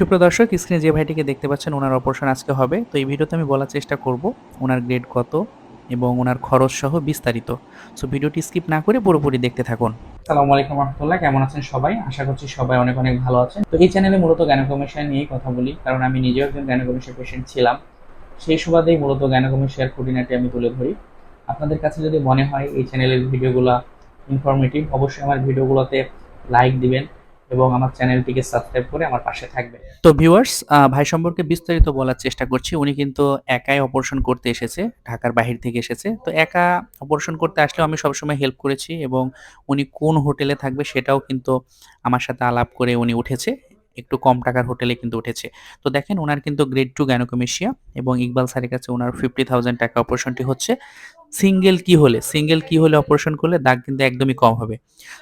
সুপ্রদর্শক, স্ক্রিনে যে ভাইটিকে দেখতে পাচ্ছেন, ওনার অপারেশন আজকে হবে। তো এই ভিডিওতে আমি বলার চেষ্টা করব, ওনার গ্রেড কত এবং ওনার খরচ সহ বিস্তারিত। সো ভিডিওটি স্কিপ না করে পুরোপুরি দেখতে থাকুন। আসসালামু আলাইকুম রহমতুল্লাহ, কেমন আছেন সবাই? আশা করছি সবাই অনেক অনেক ভালো আছেন। তো এই চ্যানেলে মূলত গ্যানোকমেশিয়া নিয়েই কথা বলি, কারণ আমি নিজেও একজন গ্যানোকমেশিয়া পেশেন্ট ছিলাম। সেই সুবাদেই মূলত গ্যানোকমেশিয়ার খুঁটিনাটি আমি তুলে ধরি। আপনাদের কাছে যদি মনে হয় এই চ্যানেলের ভিডিওগুলো ইনফরমেটিভ অবশ্যই আমার ভিডিওগুলোতে লাইক দিবেন। এবং আমার চ্যানেলটিকে সাবস্ক্রাইব করে আমার পাশে থাকবেন তো ভিউয়ার্স ভাই সম্পর্কে বিস্তারিত বলার চেষ্টা করছি। উনি কিন্তু একাই অপারেশন করতে এসেছে, ঢাকার বাহির থেকে এসেছে। তো একা অপারেশন করতে আসলেও আমি সবসময় হেল্প করেছি এবং উনি কোন হোটেলে থাকবে সেটাও কিন্তু আমার সাথে আলাপ করে উনি উঠেছে। একটু কম টাকার হোটেলে কিন্তু উঠেছে। তো দেখেন ওনার কিন্তু গ্রেড টু গ্যানোকমেশিয়া এবং ইকবাল স্যারের কাছে ওনার ফিফটি থাউজেন্ড টাকা অপারেশনটি হচ্ছে। সিঙ্গেল কি হলে সিঙ্গেল কি হলে অপারেশন করলে দাগ কিন্তু একদমই কম হবে।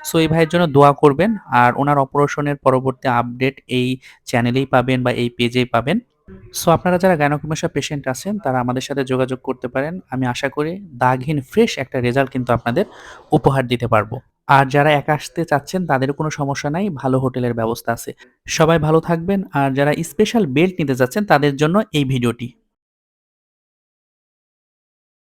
সো এই ভাইয়ের জন্য দোয়া করবেন আর ওনার অপারেশনের পরবর্তী আপডেট এই চ্যানেলেই পাবেন বা এই পেজেই পাবেন। সো আপনারা যারা গ্যানোকমেশিয়া পেশেন্ট আছেন, তারা আমাদের সাথে যোগাযোগ করতে পারেন। আমি আশা করি দাগহীন ফ্রেশ একটা রেজাল্ট কিন্তু আপনাদের উপহার দিতে পারব। আর যারা একা আসতে চাচ্ছেন তাদের কোনো সমস্যা নাই, ভালো হোটেলের ব্যবস্থা আছে। সবাই ভালো থাকবেন আর যারা স্পেশাল বেল্ট নিতে যাচ্ছেন, তাদের জন্য এই ভিডিওটি।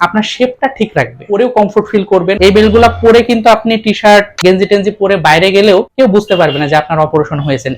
আপনার শেপটা ঠিক রাখবে। পরেও কমফোর্ট ফিল করবেন। এই বেলগুলা পরে কিন্তু আপনি টি শার্ট গেঞ্জি টেঞ্জি পরে বাইরে গেলেও কেউ বুঝতে পারবে না যে আপনার অপারেশন হয়েছে